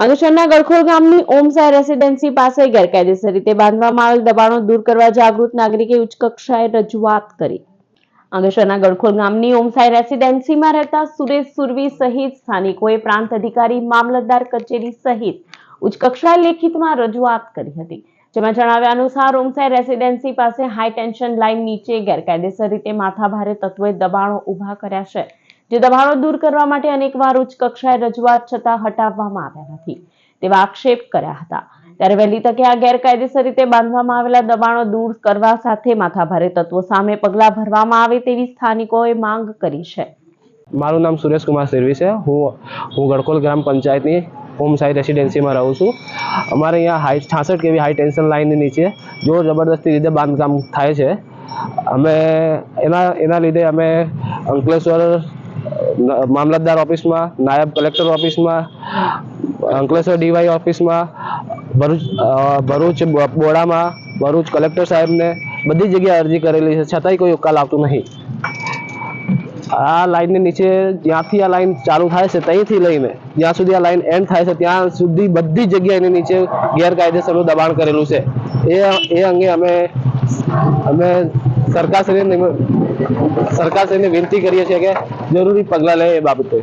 અંકલેશ્વરના ગળખોલ ગામની ઓમ સાઈ રેસીડેન્સી પાસે ગેરકાયદેસર રીતે બાંધવામાં આવેલ દબાણો દૂર કરવા જાગૃત નાગરિકે ઉચ્ચ કક્ષાએ રજૂઆત કરી. અંગેશ્વરના ગળખોલ ગામની ઓમ સાઈ રેસીડેન્સીમાં રહેતા સુરેશ સુરવી સહિત સ્થાનિકોએ પ્રાંત અધિકારી, મામલતદાર કચેરી સહિત ઉચ્ચ કક્ષાએ લેખિતમાં રજૂઆત કરી હતી. જેમાં જણાવ્યા અનુસાર, ઓમસાઈ રેસીડેન્સી પાસે હાઈ ટેન્શન લાઇન નીચે ગેરકાયદેસર રીતે માથાભારે તત્વોએ દબાણો ઊભા કર્યા છે. જે દબાણો દૂર કરવા માટે અનેકવાર ઉચ્ચ કક્ષાએ રજૂઆત છતાં હટાવવામાં આવ્યા નથી. તેવા આક્ષેપ કર્યા હતા. ત્યારે વહેલી તકે આ ગેરકાયદેસર રીતે બાંધવામાં આવેલા દબાણો દૂર કરવા સાથે માથાભારે તત્વો સામે પગલાં ભરવામાં આવે તેવી સ્થાનિકોએ માંગ કરી છે. મારું નામ સુરેશકુમાર સિરવી છે. હું હું ગડકોલ ગ્રામ પંચાયતની હોમ સાઈ રેસિડેન્સીમાં રહું છું. અમારે અહીંયા હાઈ, છાસઠ કેવી હાઈ ટેન્શન લાઇનની નીચે જોર જબરદસ્તી રીતે બાંધકામ થાય છે. અમે, એના એના લીધે અમે અંકલેશ્વર મામલતદાર ઓફિસમાં નાયબ કલેક્ટર ઓફિસમાં અંકલેશ્વર ડીવાય ઓફિસમાં ભરૂચ અ, ભરૂચ બો- બોડામાં ભરૂચ કલેક્ટર સાહેબને બધી જગ્યાએ અરજી કરેલી છે છતાંય કોઈ ઉકાલ આવતું નહીં આ લાઈનની નીચે જ્યાંથી આ લાઈન ચાલુ થાય છે ત્યાંથી લઈને જ્યાં સુધી આ લાઈન એન્ડ થાય છે ત્યાં સુધી બધી જગ્યાએ એની નીચે ગેરકાયદેસરનું દબાણ કરેલું છે એ એ અંગે અમે અમે સરકારશ્રીને નિમ- સરકારશ્રીને વિનંતી કરીએ છીએ કે જરૂરી પગલાં લે એ બાબતે.